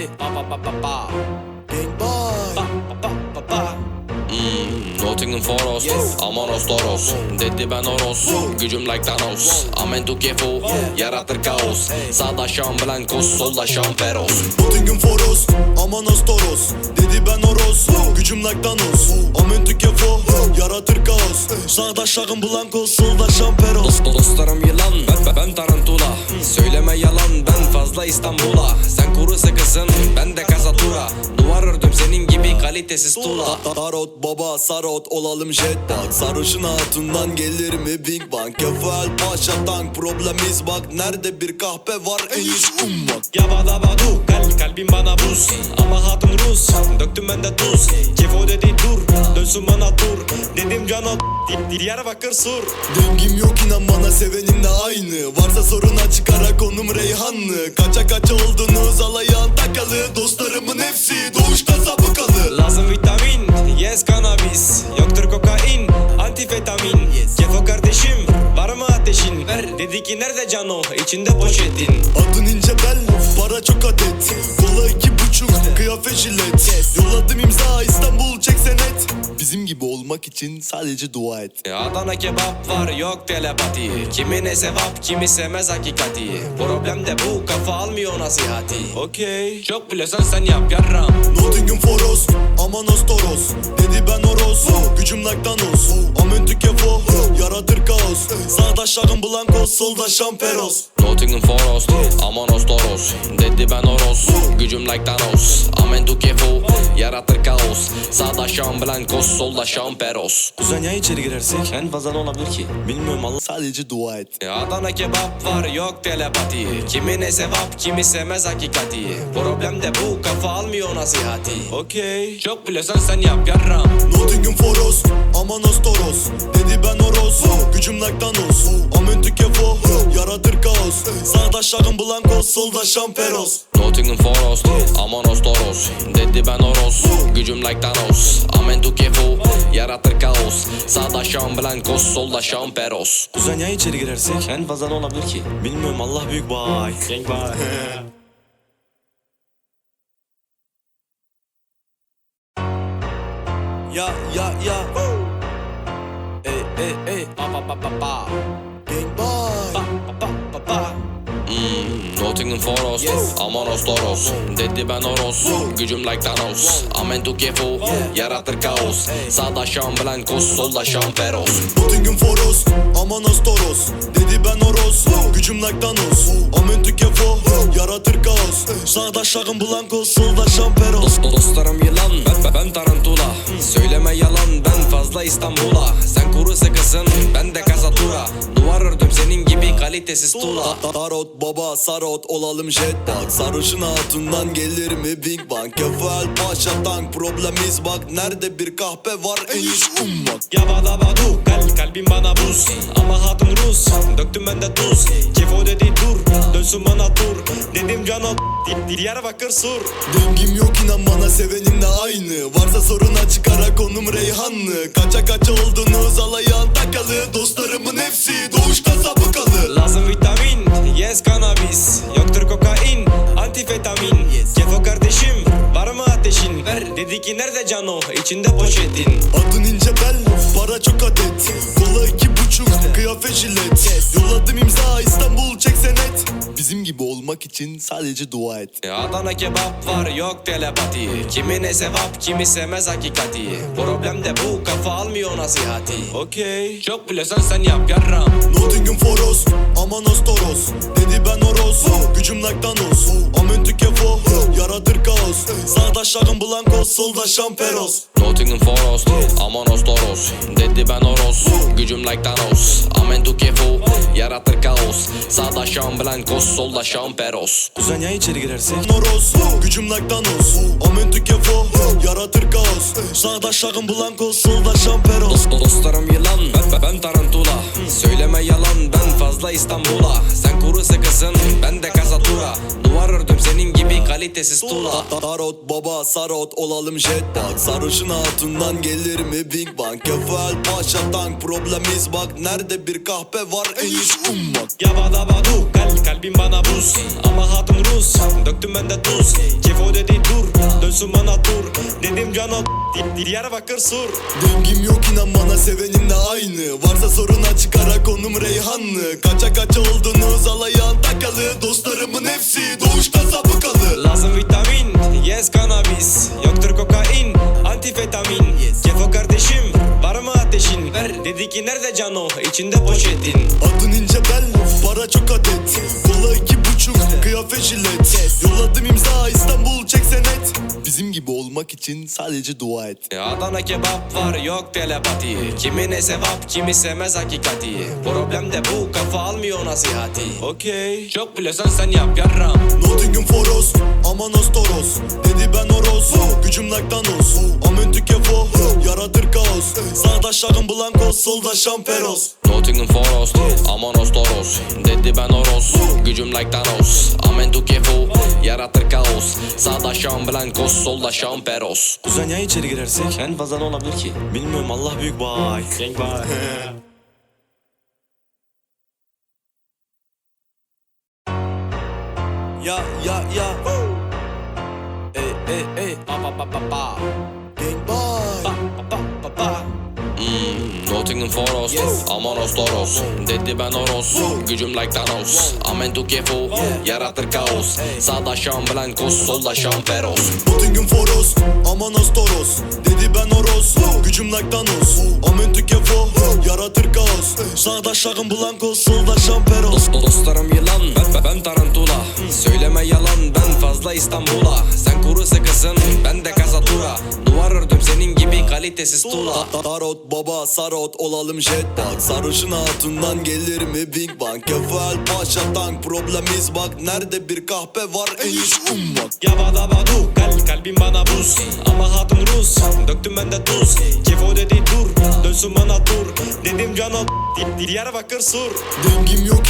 Ba ba ba ba ba. Gang boy. Nottingham Forest, Yes. Amanos Toros. Dedi ben Oros, gücüm like Thanos. Amen to Kefo, yaratır kaos. Sağda Şam Blancos, solda Şam Feroz Nottingham Forest, Amanos Toros. Dedi ben Oros, gücüm like Thanos. Amen tükefo, yaratır kaos. Sağda Şahın Blanco, solda Şamperos Dost, dostlarım yılan, ben, ben, tarantula. Söyleme yalan, ben fazla İstanbul'a. Sen kuru sıkısın, ben de kasatura. Duvar ördüm senin kalitesiz tuğla Tarot baba sarot olalım jetpack Sarhoşun altından gelir mi Big Bang? Kefal paşa tank problemiz bak. Nerede bir kahpe var? En iş ummak. Yabadabadu kal buz Ama hatun Rus döktüm ben de tuz. Kefo dedi dur. Dönsün bana dur. Dedim cana Diyarbakır sur. Dengim yok inan bana sevenimle aynı. Varsa sorun açık ara konum Reyhanlı. Kaça kaça oldunuz alayağın takalı. Dostlarımın hepsi doğuşta sabıkalı. Lazım vitamin yes cannabis. Yoktur kokain antifetamin. Kefo kardeşim var mı ateşin? Ver. Dedi ki nerede cano? İçinde poşetin. Adın ince bel para çok adet. Kola iki buçuk kıyafet jilet. Yolladım imza İstanbul çek senet. Bizim gibi olmak için sadece dua et. Adana kebap var yok telepati. Kimine sevap kimi sevmez hakikati. Problem de bu kafa almıyor nasihati. Okey. Çok biliyorsan sen yap yarram. Nottingham Forest, Amanos Toros. Dedi ben Oros, gücüm like Thanos. Amen tükefo, yaratır kaos. Sağda Şahın Blanco, solda Şamperos Nottingham Forest, Amanos Toros. Dedi ben Oros, gücüm like Thanos. Amen to Kefo, yaratır kaos. Sağda Şam Blancos, solda Şam Feroz Kuzen ya içeri girersek? En fazla ne olabilir ki? Bilmiyorum Allah Sadece dua et. Adana kebap var yok telepati. Kimine sevap kimi sevmez hakikati. Problem de bu kafa almıyor nasihati. Okey. Çok biliyorsan sen yap yarram. Nottingham Forest, Amanos Toros. Dedi ben Oros, gücüm like Thanos. Amen tükefo, yaratır kaos Sağda Şahın Blanco, solda Şamperos Nottingham Forest, Amanos Toros. Dedi ben Oros, gücüm like Thanos. Amen to Kefo, yaratır kaos. Sağda Şam Blancos, solda Şam Feroz Kuzen ya içeri girersek? En fazla ne olabilir ki? Bilmiyorum Allah büyük bay Gang bay Ya ya ya, Ey ey ey. Ba ba ba ba. Ba gang boy Ba ba ba ba Hmm, Nottingham Forest, Yes. Amanos Toros. Dedi ben Oros, gücüm like Thanos. Amen to Kefo, yaratır kaos. Sağda Şam Blancos, solda Şam Feroz Nottingham Forest, Amanos Toros. Dedi ben Oros, gücüm like Thanos. Amen tükefo, yaratır kaos. Sağda Şahın Blanco, solda Şamperos Dost, dostlarım yılan, ben, ben, ben tarantula. Söyleme yalan, ben fazla İstanbul'a. Sen kuru sıkısın, ben de kasatura. Duvar ördüm senin gibi kalitesiz tuğla Tarot baba sarot olalım jetpack Sarhoşun altından gelir mi Big Bang? Kefal paşa tank problemiz bak. Nerede bir kahpe var? En iş ummak. Yabadabadu kal kalbim bana buz. Ama hatun Rus. Döktüm ben de tuz. Kefo dedi dur. Dönsün bana dur Dedim cana dil Diyarbakır sur. Dengim yok inan bana sevenimle aynı. Varsa sorun açık ara konum Reyhanlı. Kaça kaça oldunuz alayağın takalı. Dostlarımın hepsi doğuşta sabıkalı Lazım vitamin yes cannabis. Yoktur kokain antifetamin. Kefo kardeşim var mı ateşin? Ver. Dedi ki nerede cano? İçinde poşetin Adın ince bel para çok adet. Kola iki buçuk kıyafet jilet. Yolladım imza İstanbul çek senet olmak için sadece dua et. Adana kebap var yok telepati. Kimine sevap kimi sevmez hakikati. Problem de bu kafa almıyor nasihati. Okey Çok biliyorsan sen yap yarram. Nottingham Forest, Amanos Toros Dedi ben Oros, gücüm like Thanos Amen tükefo, yaratır kaos. Sağda Şahın Blanco, solda Şamperos Nottingham Forest, Amanos Toros. Dedi ben Oros, gücüm like Thanos. Amen to Kefo, yaratır kaos. Sağda Şam Blancos, solda Şam Feroz Kuzen ya içeri girersek Oros, gücüm like Thanos. Amen tükefo, yaratır kaos. Sağda Şahın Blanco, solda Şamperos Dost, dostlarım yılan, ben, ben, ben tarantula. Söyleme yalan, ben fazla İstanbul'a kalitesiz tuğla Tarot baba sarot olalım jetpack Sarışın hatundan gelir mi Big Bang? Kefal paşa tank problemiz bak Nerede bir kahpe var en iyisi ummak. Yabada badu kal kalbim bana buz. Ama hatun Rus döktüm ben de tuz. Kefo dedi dur bana tur Dedim cana Diyarbakır sur. Dengim yok inan bana sevenimle aynı. Varsa sorun açık ara konum Reyhanlı. Kaça kaça oldunuz alayağın takalı. Dostlarımın hepsi doğuşta sabıkalı Lazım vitamin yes cannabis. Yoktur kokain antifetamin. Kefo kardeşim var mı ateşin? Ver. Dedi ki nerede cano? İçinde poşetin. Adın ince bel para çok adet. Kola iki buçuk kıyafet jilet. Yolladım imza İstanbul çek senet Bizim gibi olmak için sadece dua et. E, Adana kebap var yok telepati. Kimine sevap kimi sevmez hakikati. Problem de bu kafa almıyor nasihati. Okey. Çok biliyorsan sen yap yarram. Nottingham Forest Amanos Toros Dedi ben Oros. Gücüm Laktanos Şahın Blancos Solda Şamperos Nottingham Forest Amanos Toros Dedi ben Oros Gücüm like Thanos. Amen tu kefo Yaratır kaos. Sağda Şam Blancos Solda Şam Peros Kuzen ya içeri girersek? En fazla ne olabilir ki? Bilmiyorum Allah büyük bay Gang bay Ya ya ya. Ey ey ey. Pa pa pa pa pa Gang bye Pa pa pa pa Nottingham Forest Amanos Toros. Dedi ben Oros Gücüm like Thanos. Amen tu kefo Yaratır kaos. Sağda Şam Blancos Solda Şam Peros. Nottingham Forest Amanos Toros. Dedi ben Oros Gücüm Laktanos Amen tükefo Yaratır kaos. Sağda şahın Blancos Solda Şamperos Dost- Dostlarım yılan ben, tarantula. Söyleme yalan ben fazla İstanbul'a. Sen kuru sıkısın ben de kasatura. Duvar ördüm senin kalitesiz tuğla Tarot baba sarot olalım jetpack. Sarışın hatundan gelir mi Big Bang? Kefal paşa tank problemiz bak. Nerede bir kahpe var? En iyisi ummak. Yabada badu kal kalbim bana buz. Ama hatun Rus döktüm ben de tuz. Kefo dedi dur dönsün bana tur. Dedim cana Dil Diyarbakır sur. Dengim yok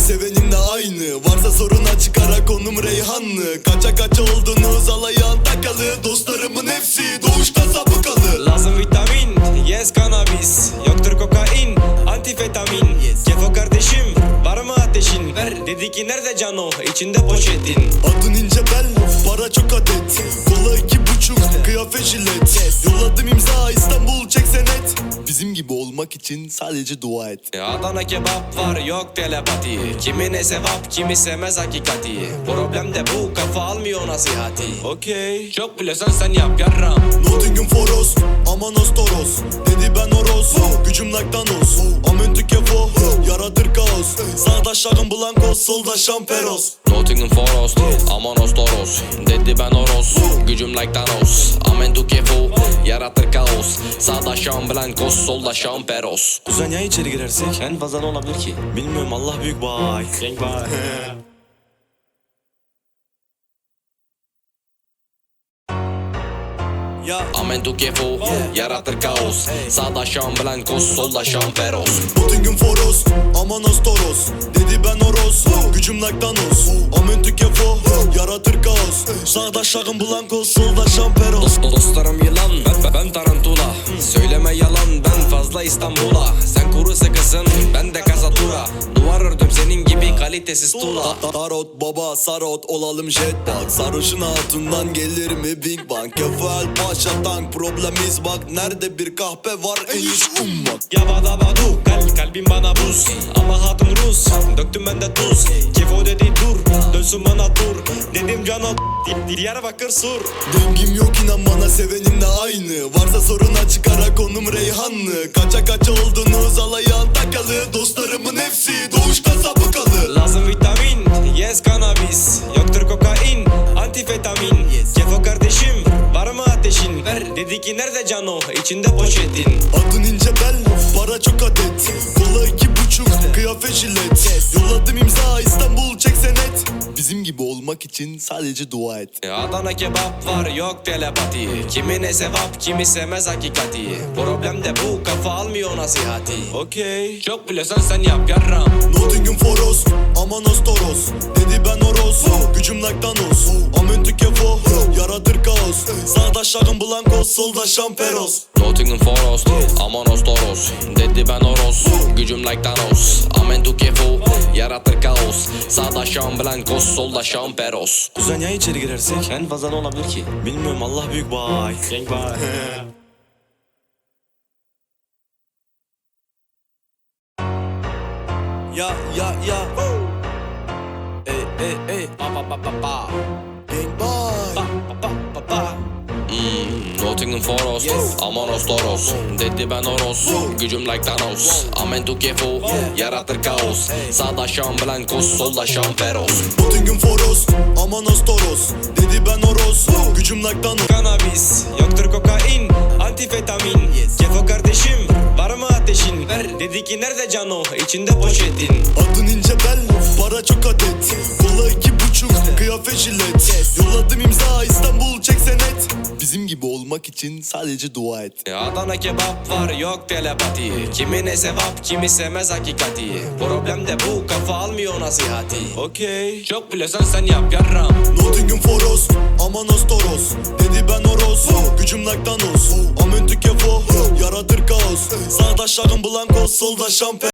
bana sevenimle aynı. Varsa sorun açık ara konum Reyhanlı Kaça kaça oldunuz alayağın takalı. Dostlarımın hepsi doğuşta sabıkalı. Lazım vitamin yes cannabis. Yoktur kokain antifetamin. Kefo kardeşim var mı ateşin? Ver. Dedi ki nerede cano? İçinde poşetin. Adın ince bel para çok adet. Kola iki buçuk kıyafet jilet olmak için sadece dua et. E, Adana kebap var yok telepati. Kimine sevap kimi sevmez hakikati. Problem de bu kafa almıyor nasihati. Okey Çok biliyorsan sen yap yarram. Nottingham Forest Amanos Toros Dedi ben Oros Gücüm Laktanos Amen tükefo Yaratır kaos. Sağda şahın Blancos Solda Şamperos Nottingham Forest Amanos Toros. Dedi ben Oros Gücüm like Thanos. Amen tu kefo Yaratır kaos. Sağda Şam Blancos Solda Şam Peros. Kuzen ya içeri girersek? En fazla ne olabilir ki? Bilmiyorum Allah büyük bay Gang bay Ya Amen tu kefo Yaratır kaos Sağda Şam Blancos Solda Şam Peros Nottingham Forest Amanos Toros. Dedi ben Oros. Gücüm Laktanos Amen tükefo Yaratır kaos. Sağda şahın Blancos Solda Şamperos Dost- Dostlarım yılan. Ben, tarantula. Söyleme yalan. Ben fazla İstanbul'a. Sen kuru sıkısın. Ben de kasatura Duvar ördüm gibi kalitesiz tuğla Tarot baba sarot olalım jetpack. Sarışın hatundan gelir mi Big Bang? Kefal paşa tank problemiz bak Nerede bir kahpe var? En iyisi ummak. Yabada badu kal kalbim bana buz. Ama hatun Rus. Döktüm ben de tuz. Kefo dedi dur. Dönsün bana tur Dedim cana Dil Diyarbakır sur. Dengim yok inan bana sevenimle aynı. Varsa sorun açık ara konum Reyhanlı. Kaça kaça oldunuz alayağın takalı Dostlarımın hepsi doğuşta sabıkalı. Lazım vitamin yes cannabis. Yoktur kokain antifetamin. Kefo kardeşim ateşin Ver dedi ki nerede cano? İçinde poşetin Adın ince bel para çok adet. Kola iki buçuk kıyafet jilet. Yolladım imza İstanbul çek senet Bizim gibi olmak için sadece dua et. E, Adana kebap var yok telepati. Kimine sevap kimi sevmez hakikati. Problem de bu kafa almıyor nasihati. Okey. Çok biliyorsan sen yap yarram. Nottingham Forest Amanos Toros Dedi ben Oros. Gücüm Laktanos aşağım Blanco solda şamperos Nottingham Forest Amanos Toros Dedi ben Oros Gücüm like Thanos Amen tu kefo Yaratır kaos Sağda Şam Blancos Solda Şam Peros Kuzen ya içeri girersek? En fazla ne olabilir ki? Bilmiyorum Allah büyük bay. Gang bay. Ya ya ya Ey ey ey. Pa pa pa pa pa. Gang boy Pa pa pa pa pa. Nottingham Forest Amanos Toros. Dedi ben Oros Gücüm like Thanos. Amen tu kefo Yaratır kaos. Sağda Şam Blancos Solda Şam Peros. Nottingham Foros Amanos Toros. Dedi ben Oros Gücüm like Thanos. Cannabis, yoktur kokain, antifetamin. Kefo kardeşim, var mı ateşin? Ver, dedi ki nerede cano, içinde poşetin Adın ince bel Para çok adet. Kola iki buçuk Kıyafet jilet. Yolladım imza İstanbul olmak için sadece dua et. Adana kebap var, yok telepati. Kimine sevap, kimi sevmez hakikati. Problem de bu, kafa almıyor nasihati. Okey, çok biliyorsan sen yap yarram. Nottingham Foros Amanos Toros Dedi ben Oros Gücüm like Thanos. Amen tu kefo Yaratır kaos. Sağda şahım Blanco Solda şampe